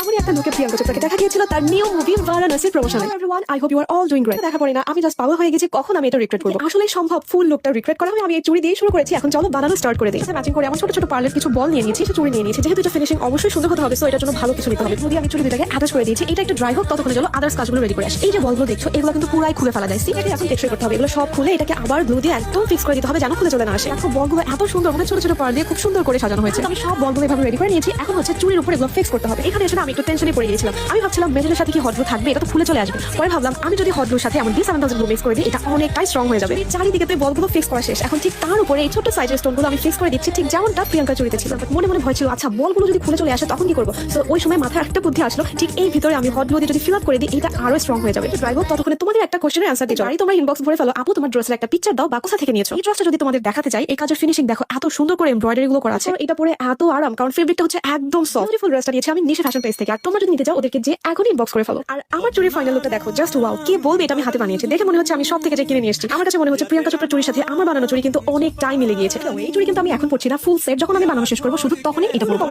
এমনই একটা লোকে প্রিয়াঙ্কা চোপড়াকে দেখা গিয়েছিল তার নিউ মুভি বারাণসীর প্রমোশনে everyone I hope you are all doing great দেখা পড়ে না আমি জাস্ট পাগল হয়ে গেছি কখন আমি এটা রিক্রেট করব? আসলে সম্ভব ফুল লোকটা রিক্রেট করা। হবে আমি এই চুড়ি দিয়ে শুরু করেছি এখন চলো বানানো স্টার্ট করে দিই। ম্যাচিং করে আমার ছোট ছোট পার্লের কিছু বল নিয়ে নিয়েছি কিছু চুড়ি নিয়ে নিয়েছি যেহেতু এটা ফিনিশিং অবশ্যই সুন্দর হতে হবে সো এটার জন্য ভালো কিছু নিতে হবে। যদি আমি চুড়ি দুটাকে অ্যাটাচ করে দিয়েছি এটা একটু ড্রাই হোক ততক্ষণে চলো আদার্স কাজগুলো রেডি করে আসি। এই যে বলগুলো দেখছ এগুলো কিন্তু পুরাই খুলে ফেলা যায় এটাকে এখন টেক্সচার করতে হবে এগুলো সব খুলে এটাকে আবার গ্লু দিয়ে একদম ফিক্স করে দিতে হবে যেন খুলে চলে না আসে। দেখো বলগুলো এত সুন্দর মানে ছোট ছোট পার দিয়ে খুব সুন্দর করে সাজানো হয়েছে। আমি সব বলগুলো এভাবে রেডি করে নিয়েছি এখন হচ্ছে চুড়ির উপরে এগুলো ফিক্স করতে হবে। এখানে এসে আমি একটু টেনশনে পড়ে গিয়েছিলাম। আমি ভাবছিলাম মেটেলের সাথে কি হটগ্লু থাকবে? এটা তো খুলে চলে আসবে। পরে ভাবলাম আমি যদি হটগ্লুর সাথে আমার ডি সেভেন থাউজেন্ড মিক্স করে দিই এটা অনেকটাই স্ট্রং হয়ে যাবে। চারিদিকে তো বলগুলো ফিক্স করা শেষ। এখন ঠিক তার উপরে এই ছোট সাইজের স্টোনগুলো আমি ফিক্স করে দিচ্ছি। ঠিক যেমনটা প্রিয়াঙ্কা চুরিতে ছিল। মনে মনে ভয় ছিল আচ্ছা বলগুলো যদি খুলে চলে আসে তখন কি করব? তো ওই সময় মাথায় একটা বুদ্ধি আসলো। ঠিক এই ভিতরে আমি হটগ্লু দিয়ে যদি ফিল আপ করে দিই এটা আরও স্ট্রং হয়ে যাবে। ড্রাইভ ততক্ষণে তোমাদের একটা কোশ্চেনের অ্যান্সার দিতে পারি তোমরা ইনবক্স ভরে ফেলো। আপু তোমার ড্রেসের একটা পিকচার দাও বা কোথা থেকে নিয়েছো। এই ড্রেসটা যদি তোমাদের দেখাতে চাই এই কাজের ফিনিশিং দেখো এত সুন্দর করে এমব্রয়ডারি গুলো করা আছে। এটা পরে এত আরাম কারণ ফেব্রিকটা হচ্ছে একদম সফট ড্রেসটা নিয়েছি আমি নিশে ফ্যাশন পেজ থেকে, আর তোমরা যদি নিতে চাও, ওদেরকে যে এখনই ইনবক্স করে ফেলো আর আমার চুরি ফাইনাল লুকটা দেখো জাস্ট ওয়াও কে বলবে এটা আমি হাতে বানিয়েছি? দেখে মনে হচ্ছে আমি সব থেকে যে কিনে নিয়ে এসেছি আমার কাছে মনে হচ্ছে প্রিয়াঙ্কা চোপড়ার চুরির সাথে আমার বানানো চুরি কিন্তু অনেক টাইম মিলে গিয়েছে। এই চুরি কিন্তু আমি এখন পড়ছি না ফুল সেট যখন আমি বানানো শেষ করব, শুধু তখনই এটা পরবো।